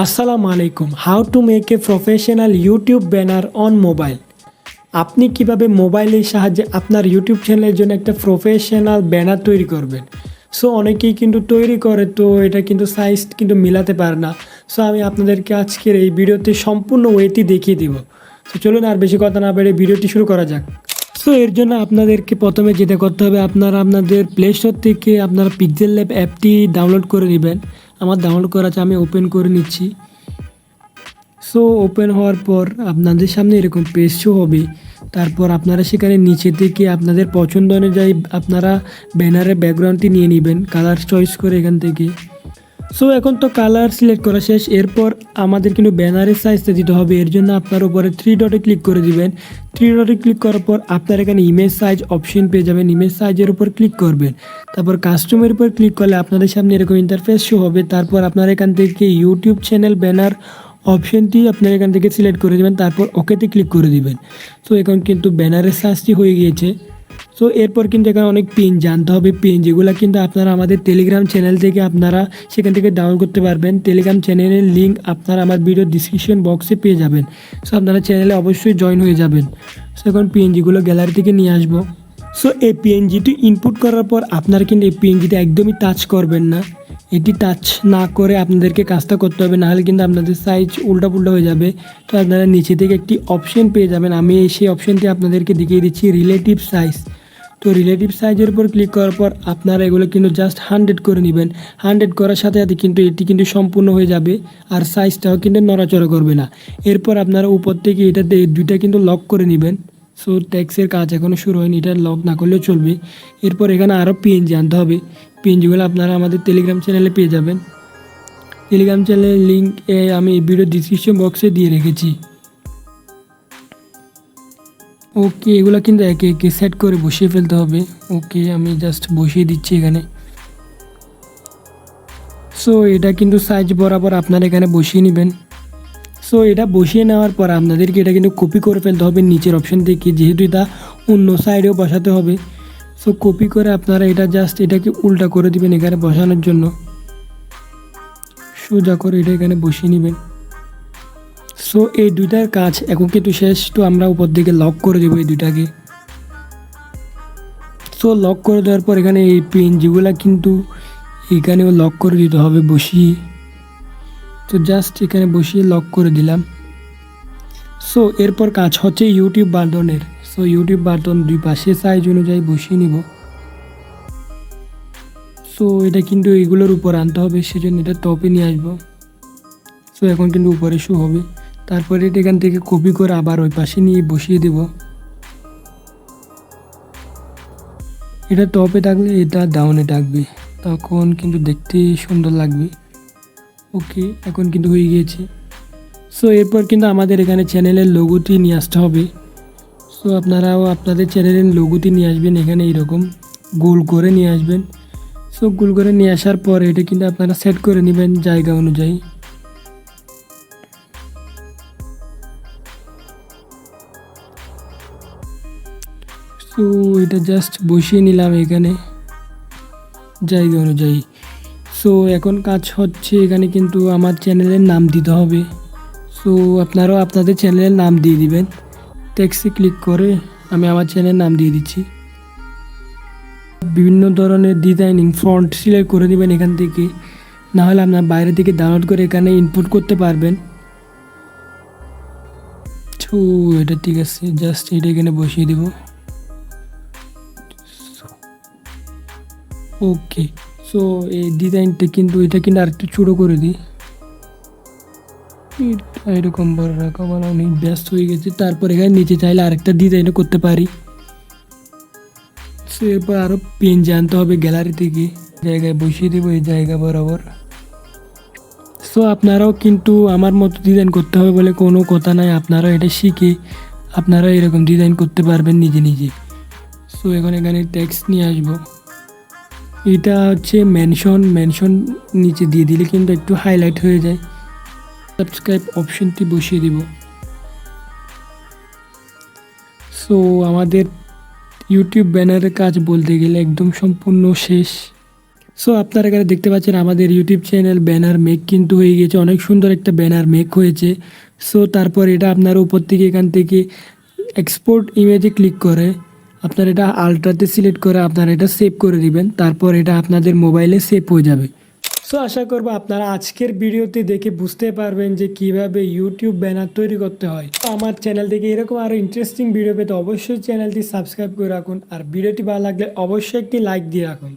আসসালামু আলাইকুম। How to make a professional YouTube banner on mobile আপনি কীভাবে মোবাইলের সাহায্যে আপনার ইউটিউব চ্যানেলের জন্য একটা প্রফেশনাল ব্যানার তৈরি করবেন? সো অনেকেই কিন্তু তৈরি করে তো এটা কিন্তু সাইজ কিন্তু মিলাতে পারে না। সো আমি আপনাদেরকে আজকের এই ভিডিওতে সম্পূর্ণ ওয়েটি দেখিয়ে দিব। তো চলুন আর বেশি কথা না বেড়ে ভিডিওটি শুরু করা যাক। সো এর জন্য আপনাদেরকে প্রথমে যেটা করতে হবে, আপনারা আপনাদের প্লে স্টোর থেকে আপনারা পিক্সেল ল্যাব অ্যাপটি ডাউনলোড করে নেবেন। আমার ডাউনলোড করা আছে, আমি ওপেন করে নিচ্ছি। সো ওপেন হওয়ার পর আপনাদের সামনে এরকম পেজ শো হবে। তারপর আপনারা সেখানে নিচে থেকে আপনাদের পছন্দ অনুযায়ী আপনারা ব্যানারের ব্যাকগ্রাউন্ডটি নিয়ে নেবেন কালার চয়েস করে এখান থেকে। সো এখন তো কালার সিলেক্ট করা শেষ। এরপর আমাদের কিন্তু ব্যানারের সাইজটা দিতে হবে। এর জন্য আপনার উপরে থ্রি ডটে ক্লিক করে দিবেন। থ্রি ডটে ক্লিক করার পর আপনার এখানে ইমেজ সাইজ অপশন পেয়ে যাবেন। ইমেজ সাইজের উপর ক্লিক করবেন। তারপর কাস্টমের উপর ক্লিক করলে আপনাদের সামনে এরকম ইন্টারফেস শো হবে। তারপর আপনার এখান থেকে ইউটিউব চ্যানেল ব্যানার অপশনটি আপনার এখান থেকে সিলেক্ট করে দেবেন। তারপর ওকেতে ক্লিক করে দিবেন। সো এখন কিন্তু ব্যানারের সাইজটি হয়ে গিয়েছে। সো এরপর কিন্তু এখানে অনেক পিন জানতে হবে পিন যেগুলো কিন্তু আপনারা আমাদের টেলিগ্রাম চ্যানেল থেকে আপনারা সেখান থেকে ডাউনলোড করতে পারবেন। টেলিগ্রাম চ্যানেলের লিঙ্ক আপনারা আমার ভিডিও ডিসক্রিপশন বক্সে পেয়ে যাবেন। সো আপনারা চ্যানেলে অবশ্যই জয়েন হয়ে যাবেন। সো এখন পিএনজিগুলো গ্যালারি থেকে নিয়ে আসব। সো এই পিএনজিটি ইনপুট করার পর আপনারা কিন্তু এই পিএনজিটা একদমই টাচ করবেন না। এটি টাচ না করে আপনাদেরকে কাজটা করতে হবে, নাহলে কিন্তু আপনাদের সাইজ উল্টা পুল্টা হয়ে যাবে। তো আপনারা নিচে থেকে একটি অপশন পেয়ে যাবেন। আমি সেই অপশনটি আপনাদেরকে দেখিয়ে দিচ্ছি রিলেটিভ সাইজ তো রিলেটিভ সাইজের উপর ক্লিক করার পর আপনারা এগুলো কিন্তু জাস্ট হান্ড্রেড করে নেবেন। হান্ড্রেড করার সাথে সাথে কিন্তু এটি কিন্তু সম্পূর্ণ হয়ে যাবে আর সাইজটাও কিন্তু নড়াচড়া করবে না। এরপর আপনারা উপর থেকে এটাতে দুইটা কিন্তু লক করে নেবেন। সো ট্যাক্সের কাজ এখনও শুরু হয়নি, এটা লক না করলেও চলবে। এরপর এখানে আরও পিএনজি আনতে হবে। পিএনজিগুলো আপনারা আমাদের টেলিগ্রাম চ্যানেলে পেয়ে যাবেন। টেলিগ্রাম চ্যানেলের লিঙ্ক আমি ভিডিও ডিসক্রিপশন বক্সে দিয়ে রেখেছি। ওকে, এগুলো কিন্তু একে একে সেট করে বসিয়ে ফেলতে হবে। ওকে, আমি জাস্ট বসিয়ে দিচ্ছি এখানে। সো এটা কিন্তু সাইজ বরাবর আপনারা এখানে বসিয়ে নেবেন। সো এটা বসিয়ে নেওয়ার পর আপনাদেরকে এটা কিন্তু কপি করে ফেলতে হবে নিচের অপশন থেকে, যেহেতু এটা অন্য সাইডেও বসাতে হবে। সো কপি করে আপনারা এটা জাস্ট এটাকে উল্টা করে দিবেন এখানে বসানোর জন্য। সোজা করে এটা এখানে বসিয়ে নেবেন। সো এই দুইটার কাজ এখন কিন্তু শেষ, তো আমরা উপর দিকে লক করে দেবো এই দুইটাকে। সো লক করে দেওয়ার পর এখানে এই পিন যেগুলো কিন্তু এখানেও লক করে দিতে হবে বসিয়ে। তো জাস্ট এখানে বসিয়ে লক করে দিলাম। সো এরপর কাজ হচ্ছে ইউটিউব বাটনের। সো ইউটিউব বাটন দুই পাশে সাইজ অনুযায়ী বসিয়ে নিব। সো এটা কিন্তু এগুলোর উপর আনতে হবে, সেজন্য এটা টপে নিয়ে আসব। সো এখন কিন্তু উপরে শু হবে। তারপরে এখান থেকে কপি করে আবার ওই পাশে নিয়ে বসিয়ে দেব। এটা টপে থাকলে এটা ডাউনে থাকবে। তখন কিন্তু দেখতে সুন্দর লাগবে। ওকে, এখন কিন্তু হয়ে গিয়েছে। সো এরপর কিন্তু আমাদের এখানে চ্যানেলের লোগোটি নিয়ে আসতে হবে। সো আপনারাও আপনাদের চ্যানেলের লোগোটি নিয়ে আসবেন, এখানে এইরকম গোল করে নিয়ে আসবেন। সো গোল করে নিয়ে আসার পর এটা কিন্তু আপনারা সেট করে নেবেন জায়গা অনুযায়ী। সো এটা জাস্ট বসিয়ে নিলাম এখানে। জায়গা অনুযায়ী। সো এখন কাজ হচ্ছে এখানে কিন্তু আমার চ্যানেলের নাম দিতে হবে। সো আপনারাও আপনাদের চ্যানেলের নাম দিয়ে দিবেন। ট্যাক্সি ক্লিক করে আমি আমার চ্যানেলের নাম দিয়ে দিচ্ছি। বিভিন্ন ধরনের ডিজাইনিং ফ্রন্ট সিলেক্ট করে দিবেন এখান থেকে। না হলে আপনার বাইরে থেকে ডাউনলোড করে এখানে ইনপুট করতে পারবেন। তো এটা ঠিক আছে জাস্ট এটা এখানে বসিয়ে দেবো। ওকে সো এই ডিজাইনটা কিন্তু, এটা কিন্তু আরেকটু ছোটো করে দিই। এরকম বড় রাখা মানে অনেক ব্যস্ত হয়ে গেছে। তারপর এখানে নিচে চাইলে আরেকটা ডিজাইনও করতে পারি। সো, এরপর আরও পেন জানতে হবে গ্যালারি থেকে। জায়গায় বসিয়ে দেবো, এই জায়গা বরাবর। সো, আপনারাও কিন্তু আমার মতো ডিজাইন করতে হবে বলে কোনো কথা নাই। আপনারা এটা শিখে আপনারা এরকম ডিজাইন করতে পারবেন নিজে নিজে। সো, এখন এখানে ট্যাক্স নিয়ে আসব। এটা হচ্ছে মেনশন মেনশন নিচে দিয়ে দিলে কিন্তু একটু হাইলাইট হয়ে যায়। সাবস্ক্রাইব অপশনটি বসিয়ে দেব। সো আমাদের ইউটিউব ব্যানারের কাজ বলতে গেলে একদম সম্পূর্ণ শেষ। সো আপনারা এখানে দেখতে পাচ্ছেন, আমাদের ইউটিউব চ্যানেল ব্যানার মেক কিন্তু হয়ে গেছে অনেক সুন্দর একটা ব্যানার মেক হয়েছে। সো তারপর এটা আপনার উপর থেকে এখান থেকে এক্সপোর্ট ইমেজে ক্লিক করে। আপনার এটা আলট্রাতে সিলেক্ট করে আপনার এটা সেভ করে দিবেন, তারপর এটা আপনাদের মোবাইলে সেভ হয়ে যাবে। সো আশা করব আপনারা আজকের ভিডিওতে দেখে বুঝতে পারবেন যে কীভাবে ইউটিউব ব্যানার তৈরি করতে হয়। তো আমার চ্যানেল থেকে এরকম আরও ইন্টারেস্টিং ভিডিও পেতে অবশ্যই চ্যানেলটি সাবস্ক্রাইব করে রাখুন, আর ভিডিওটি ভালো লাগলে অবশ্যই একটি লাইক দিয়ে রাখুন।